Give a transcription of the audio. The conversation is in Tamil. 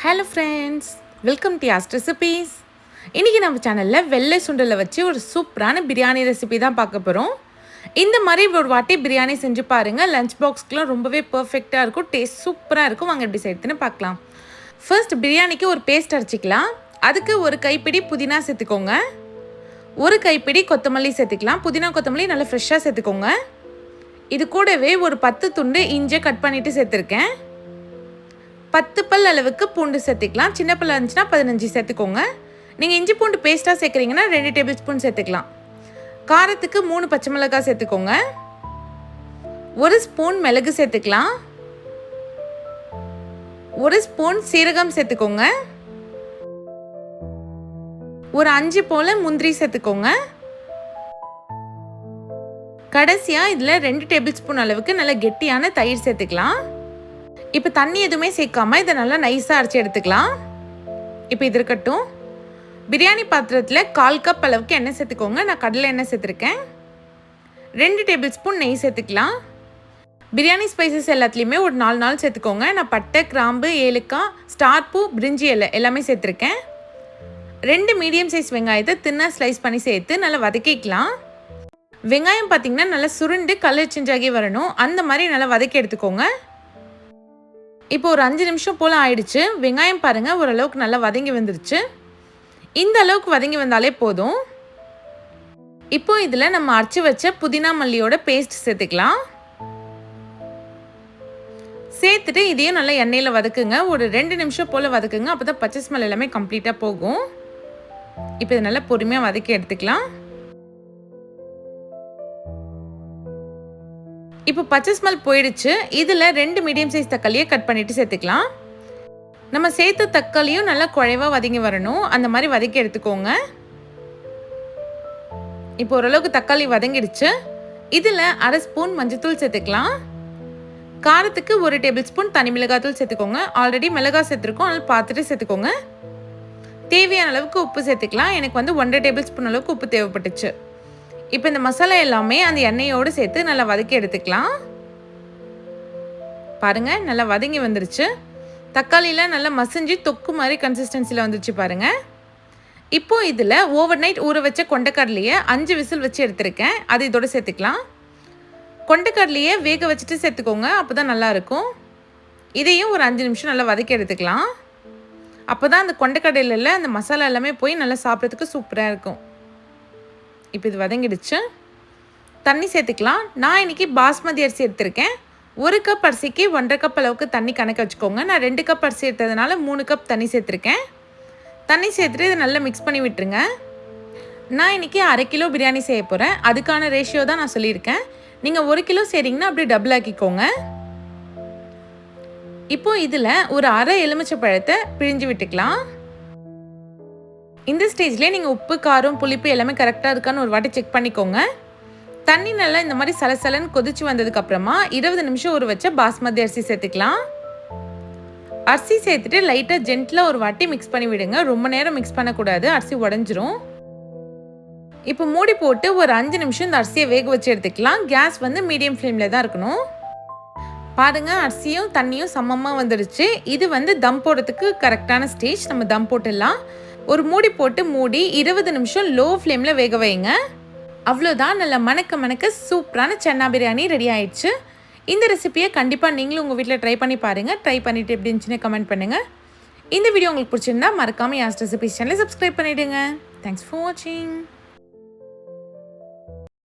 Hello friends welcome to ast recipes இன்றைக்கி நம்ம சேனலில் வெள்ளை சுண்டலை வச்சு ஒரு சூப்பரான பிரியாணி ரெசிபி தான் பார்க்க போகிறோம் இந்த மாதிரி ஒரு வாட்டி பிரியாணி செஞ்சு பாருங்கள் லஞ்ச் பாக்ஸ்க்குலாம் ரொம்பவே பர்ஃபெக்டாக இருக்கும். டேஸ்ட் சூப்பராக இருக்கும். வாங்க எப்படி செய்யுதுன்னு பார்க்கலாம். ஃபர்ஸ்ட் பிரியாணிக்கு ஒரு பேஸ்ட் அரைச்சிக்கலாம். அதுக்கு ஒரு கைப்பிடி புதினா சேர்த்துக்கோங்க. ஒரு கைப்பிடி கொத்தமல்லி சேர்த்துக்கலாம். புதினா கொத்தமல்லி நல்லா ஃப்ரெஷ்ஷாக சேர்த்துக்கோங்க. இது கூடவே ஒரு பத்து துண்டு இஞ்சி கட் பண்ணிவிட்டு சேர்த்துருக்கேன். பத்து பல் அளவுக்கு பூண்டு சேர்த்துக்கலாம். சின்ன பல் இருந்துச்சுன்னா பதினஞ்சு சேர்த்துக்கோங்க. நீங்கள் இஞ்சி பூண்டு பேஸ்ட்டாக சேர்க்குறீங்கன்னா ரெண்டு டேபிள் ஸ்பூன் சேர்த்துக்கலாம். காரத்துக்கு மூணு பச்சை மிளகாய் சேர்த்துக்கோங்க. ஒரு ஸ்பூன் மிளகு சேர்த்துக்கலாம். ஒரு ஸ்பூன் சீரகம் சேர்த்துக்கோங்க. ஒரு அஞ்சு போல் முந்திரி சேர்த்துக்கோங்க. கடைசியாக இதில் ரெண்டு டேபிள் ஸ்பூன் அளவுக்கு நல்ல கெட்டியான தயிர் சேர்த்துக்கலாம். இப்போ தண்ணி எதுவுமே சேர்க்காம இதை நல்லா நைஸாக அரைச்சி எடுத்துக்கலாம். இப்போ இது இருக்கட்டும். பிரியாணி பாத்திரத்தில் கால் கப் அளவுக்கு எண்ணெய் சேர்த்துக்கோங்க. நான் கடலை எண்ணெய் சேர்த்துருக்கேன். ரெண்டு டேபிள் ஸ்பூன் நெய் சேர்த்துக்கலாம். பிரியாணி ஸ்பைசஸ் எல்லாத்துலேயுமே ஒரு நாலு நாள் சேர்த்துக்கோங்க. நான் பட்டை கிராம்பு ஏலுக்காய் ஸ்டார் பூ பிரிஞ்சி இலை எல்லாமே சேர்த்துருக்கேன். ரெண்டு மீடியம் சைஸ் வெங்காயத்தை தின்னாக ஸ்லைஸ் பண்ணி சேர்த்து நல்லா வதக்கிக்கலாம். வெங்காயம் பார்த்தீங்கன்னா நல்லா சுருண்டு கலர் செஞ்சாகி வரணும். அந்த மாதிரி நல்லா வதக்கி எடுத்துக்கோங்க. இப்போ ஒரு அஞ்சு நிமிஷம் போல் ஆயிடுச்சு. வெங்காயம் பாருங்கள் ஓரளவுக்கு நல்லா வதங்கி வந்துருச்சு. இந்த அளவுக்கு வதங்கி வந்தாலே போதும். இப்போ இதில் நம்ம அரைச்சி வச்ச புதினா மல்லியோட பேஸ்ட் சேர்த்துக்கலாம். சேர்த்துட்டு இதையும் நல்லா எண்ணெயில் வதக்குங்க. ஒரு ரெண்டு நிமிஷம் போல் வதக்குங்க. அப்போ தான் பச்சை ஸ்மெல் எல்லாமே கம்ப்ளீட்டாக போகும். இப்போ இதை நல்லா பொறுமையாக வதக்கி எடுத்துக்கலாம். இப்போ பச்சை ஸ்மெல் போயிடுச்சு. இதில் ரெண்டு மீடியம் சைஸ் தக்காளியை கட் பண்ணிவிட்டு சேர்த்துக்கலாம். நம்ம சேர்த்த தக்காளியும் நல்லா குழைவாக வதங்கி வரணும். அந்த மாதிரி வதக்கி எடுத்துக்கோங்க. இப்போ ஓரளவுக்கு தக்காளி வதங்கிடுச்சு. இதில் அரை ஸ்பூன் மஞ்சத்தூள் சேர்த்துக்கலாம். காரத்துக்கு ஒரு டேபிள் ஸ்பூன் தனி மிளகாத்தூள் சேர்த்துக்கோங்க. ஆல்ரெடி மிளகாய் சேர்த்துருக்கோம். அதனால் பார்த்துட்டு சேர்த்துக்கோங்க. தேவையான அளவுக்கு உப்பு சேர்த்துக்கலாம். எனக்கு வந்து ஒன்றரை டேபிள் ஸ்பூன் அளவுக்கு உப்பு தேவைப்பட்டுச்சு. இப்போ இந்த மசாலா எல்லாமே அந்த எண்ணெயோடு சேர்த்து நல்லா வதக்கி எடுத்துக்கலாம். பாருங்கள் நல்லா வதங்கி வந்துருச்சு. தக்காளியெலாம் நல்லா மசிஞ்சு தொக்கு மாதிரி கன்சிஸ்டன்சியில் வந்துருச்சு பாருங்கள் இப்போது இதில் ஓவர் நைட் ஊற வச்ச கொண்டைக்கடலையை அஞ்சு விசில் வச்சு எடுத்திருக்கேன். அது இதோட சேர்த்துக்கலாம். கொண்டைக்கடலையை வேக வச்சுட்டு சேர்த்துக்கோங்க அப்போ தான் நல்லாயிருக்கும் இதையும் ஒரு அஞ்சு நிமிஷம் நல்லா வதக்கி எடுத்துக்கலாம். அப்போ தான் அந்த கொண்டைக்கடலையில் அந்த மசாலா எல்லாமே போய் நல்லா சாப்பிட்றதுக்கு சூப்பராக இருக்கும். இப்போ இது வதங்கிடுச்சு. தண்ணி சேர்த்துக்கலாம். நான் இன்றைக்கி பாஸ்மதி அரிசி எடுத்திருக்கேன். ஒரு கப் அரிசிக்கு ஒன்றரை கப் அளவுக்கு தண்ணி கணக்கு வச்சுக்கோங்க. நான் ரெண்டு கப் அரிசி எடுத்ததுனால மூணு கப் தண்ணி சேர்த்துருக்கேன். தண்ணி சேர்த்துட்டு இதை நல்லா மிக்ஸ் பண்ணி விட்டுருங்க. நான் இன்றைக்கி அரை கிலோ பிரியாணி செய்ய போகிறேன் அதுக்கான ரேஷியோ தான் நான் சொல்லியிருக்கேன். நீங்கள் ஒரு கிலோ செய்கிறீங்கன்னா அப்படியே டபுள் ஆக்கிக்கோங்க. இப்போ இதில் ஒரு அரை எலுமிச்சை பழத்தை பிழிஞ்சு விட்டுக்கலாம். இந்த ஸ்டேஜ்லேயே நீங்கள் உப்பு காரம் புளிப்பு எல்லாமே கரெக்டாக இருக்கான்னு ஒரு வாட்டி செக் பண்ணிக்கோங்க. தண்ணி நல்லா இந்த மாதிரி சலசலன்னு கொதிச்சு வந்ததுக்கப்புறமா இருபது நிமிஷம் ஊற வச்ச பாஸ்மதி அரிசி சேர்த்துக்கலாம். அரிசி சேர்த்துட்டு லைட்டாக ஜென்டிலாக ஒரு வாட்டி மிக்ஸ் பண்ணி விடுங்க. ரொம்ப நேரம் மிக்ஸ் பண்ணக்கூடாது. அரிசி உடஞ்சிரும். இப்போ மூடி போட்டு ஒரு அஞ்சு நிமிஷம் இந்த அரிசியை வேக வச்சு எடுத்துக்கலாம். கேஸ் வந்து மீடியம் ஃப்ளேமில் தான் இருக்கணும். பாருங்கள் அரிசியும் தண்ணியும் சமமாக வந்துடுச்சு இது வந்து தம் போடுறதுக்கு கரெக்டான ஸ்டேஜ் நம்ம தம் போட்டுடலாம். ஒரு மூடி போட்டு மூடி இருபது நிமிஷம் லோ ஃப்ளேமில் வேக வைங்க. அவ்வளோதான் நல்ல மணக்க மணக்க சூப்பரான சென்னா பிரியாணி ரெடி ஆயிடுச்சு. இந்த ரெசிபியை கண்டிப்பாக நீங்களும் உங்கள் வீட்டில் ட்ரை பண்ணி பாருங்கள் ட்ரை பண்ணிவிட்டு எப்படி இருந்துச்சுன்னு கமெண்ட் பண்ணுங்கள் இந்த வீடியோ உங்களுக்கு பிடிச்சிருந்தா மறக்காமல் யாஸ்ட் ரெசிபிஸ் சேனலை சப்ஸ்கிரைப் பண்ணிவிடுங்க தேங்க்ஸ் ஃபார் வாட்சிங்